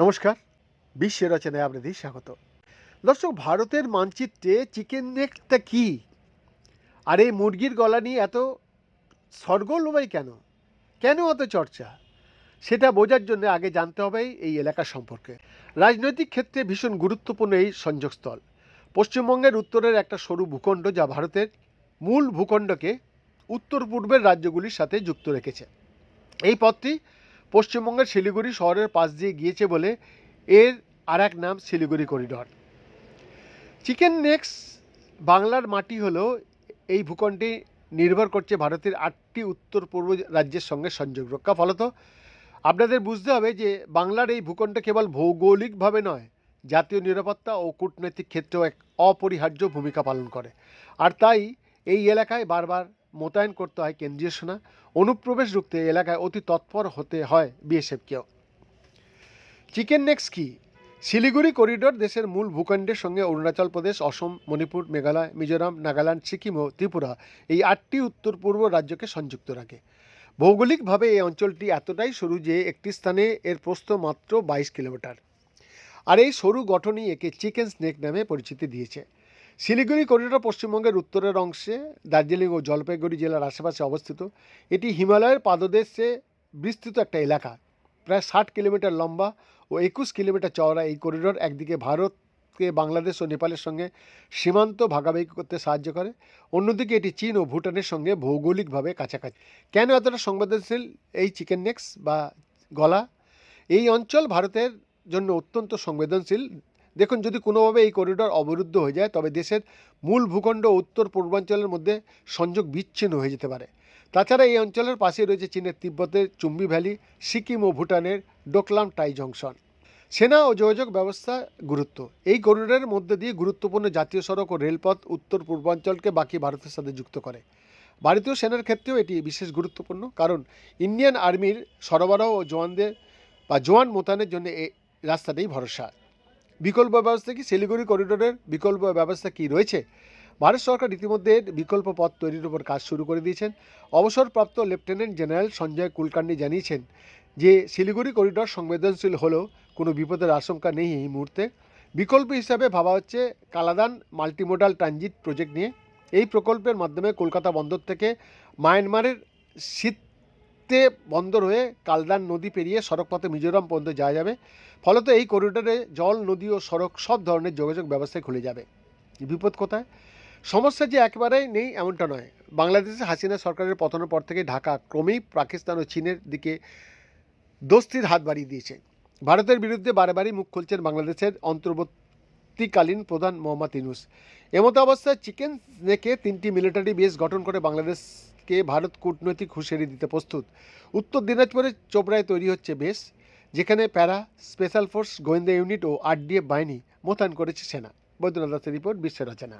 নমস্কার, বিশ্বের রচনায় আপনাদের স্বাগত। দর্শক, ভারতের মানচিত্রে চিকেন নেকটা কি? আর এই মুরগির গলা নিয়ে এত সরগোলবাই কেন? কেন অত চর্চা? সেটা বোঝার জন্য আগে জানতে হবে এই এলাকা সম্পর্কে। রাজনৈতিক ক্ষেত্রে ভীষণ গুরুত্বপূর্ণ এই সংযোগস্থল। পশ্চিমবঙ্গের উত্তরের একটা সরু ভূখণ্ড যা ভারতের মূল ভূখণ্ডকে উত্তর পূর্বের রাজ্যগুলির সাথে যুক্ত রেখেছে। এই পথটি পশ্চিমবঙ্গের শিলিগুড়ি শহরের পাশ দিয়ে গিয়েছে বলে এর আর এক নাম শিলিগুড়ি করিডর। চিকেন নেক্স বাংলার মাটি হলেও এই ভূখণ্ডে নির্ভর করছে ভারতের আটটি উত্তর পূর্ব রাজ্যের সঙ্গে সংযোগ রক্ষা। ফলত আপনাদের বুঝতে হবে যে বাংলার এই ভূখণ্ড কেবল ভৌগোলিকভাবে নয়, জাতীয় নিরাপত্তা ও কূটনৈতিক ক্ষেত্রেও এক অপরিহার্য ভূমিকা পালন করে। আর তাই এই এলাকায় বারবার মোতায়েন করতে হয় কেন্দ্রীয় সেনা। অনুপ্রবেশ রুখতে এলাকায় অতি তৎপর হতে হয় বিএসএফকেও। চিকেন নেক্স কি? শিলিগুড়ি করিডোর দেশের মূল ভূখণ্ডের সঙ্গে অরুণাচল প্রদেশ, অসম, মণিপুর, মেঘালয়, মিজোরাম, নাগাল্যান্ড, সিকিম ও ত্রিপুরা এই আটটি উত্তর পূর্ব রাজ্যকে সংযুক্ত রাখে। ভৌগোলিকভাবে এই অঞ্চলটি এতটাই সরু যে একটি স্থানে এর প্রস্থ মাত্র বাইশ কিলোমিটার। আর এই সরু গঠনই একে চিকেন স্নেক নামে পরিচিতি দিয়েছে। শিলিগুড়ি করিডোর পশ্চিমবঙ্গের উত্তরের অংশে দার্জিলিং ও জলপাইগুড়ি জেলার আশেপাশে অবস্থিত। এটি হিমালয়ের পাদদেশে বিস্তৃত একটা এলাকা। প্রায় ষাট কিলোমিটার লম্বা ও একুশ কিলোমিটার চওড়া এই করিডোর একদিকে ভারতকে বাংলাদেশ ও নেপালের সঙ্গে সীমান্ত ভাগাভাগি করতে সাহায্য করে, অন্যদিকে এটি চীন ও ভুটানের সঙ্গে ভৌগোলিকভাবে কাছাকাছি। কেন এতটা সংবেদনশীল এই চিকেন নেক্স বা গলা? এই অঞ্চল ভারতের জন্য অত্যন্ত সংবেদনশীল। দেখুন, যদি কোনোভাবে এই করিডোর অবরুদ্ধ হয়ে যায়, তবে দেশের মূল ভূখণ্ড উত্তর পূর্বাঞ্চলের মধ্যে সংযোগ বিচ্ছিন্ন হয়ে যেতে পারে। তাছাড়া এই অঞ্চলের পাশে রয়েছে চীনের তিব্বতের চুম্বি ভ্যালি, সিকিম ও ভুটানের ডোকলাম টাই জংশন। সেনা ও যোগাযোগ ব্যবস্থা গুরুত্ব। এই করিডোরের মধ্যে দিয়ে গুরুত্বপূর্ণ জাতীয় সড়ক ও রেলপথ উত্তর পূর্বাঞ্চলকে বাকি ভারতের সাথে যুক্ত করে। ভারতীয় সেনার ক্ষেত্রেও এটি বিশেষ গুরুত্বপূর্ণ, কারণ ইন্ডিয়ান আর্মির সরবরাহ ও জওয়ানদের বা জওয়ান মোতায়েনের জন্য এই রাস্তাটাই ভরসা। বিকল্প ব্যবস্থা কি? শিলিগুড়ি করিডোরের বিকল্প ব্যবস্থা কি রয়েছে? ভারত সরকার ইতিমধ্যে বিকল্প পথ তৈরির উপর কাজ শুরু করে দিয়েছেন। অবসরপ্রাপ্ত লেফটেন্যান্ট জেনারেল সঞ্জয় কুলকার্নি জানিয়েছেন যে, শিলিগুড়ি করিডোর সংবেদনশীল হলেও কোনো বিপদের আশঙ্কা নেই এই মুহূর্তে। বিকল্প হিসাবে ভাবা হচ্ছে কালাদান মাল্টিমোডাল ট্রানজিট প্রজেক্ট নিয়ে। এই প্রকল্পের মাধ্যমে কলকাতা বন্দর থেকে মায়ানমারের শীতে বন্দর হয়ে কালদান নদী পেরিয়ে সড়কপথে মিজোরাম পর্যন্ত যাওয়া যাবে। ফলত এই করিডোরে জল, নদী ও সড়ক সব ধরনের যোগাযোগ ব্যবস্থায় খুলে যাবে। বিপদ কোথায়? সমস্যা যে একেবারেই নেই এমনটা নয়। বাংলাদেশে হাসিনা সরকারের পতনের পর থেকে ঢাকা ক্রমেই পাকিস্তান ও চীনের দিকে দোস্তির হাত বাড়িয়ে দিয়েছে। ভারতের বিরুদ্ধে বারেবারই মুখ খুলছেন বাংলাদেশের অন্তর্বর্তীকালীন প্রধান মোহাম্মদ ইনুস এমতো অবস্থায় চিকেন স্নেকে তিনটি মিলিটারি বেস গঠন করে বাংলাদেশকে ভারত কূটনৈতিক হুঁশিয়ারি দিতে প্রস্তুত। উত্তর দিনাজপুরে চোপড়ায় তৈরি হচ্ছে বেস, যেখানে প্যারা, স্পেশাল ফোর্স, গোয়েন্দা ইউনিট ও আরডিএফ বাহিনী মোতায়েন করেছে সেনা। বৈদ্যনাথ দাসের রিপোর্ট, বিশ্বের রচনা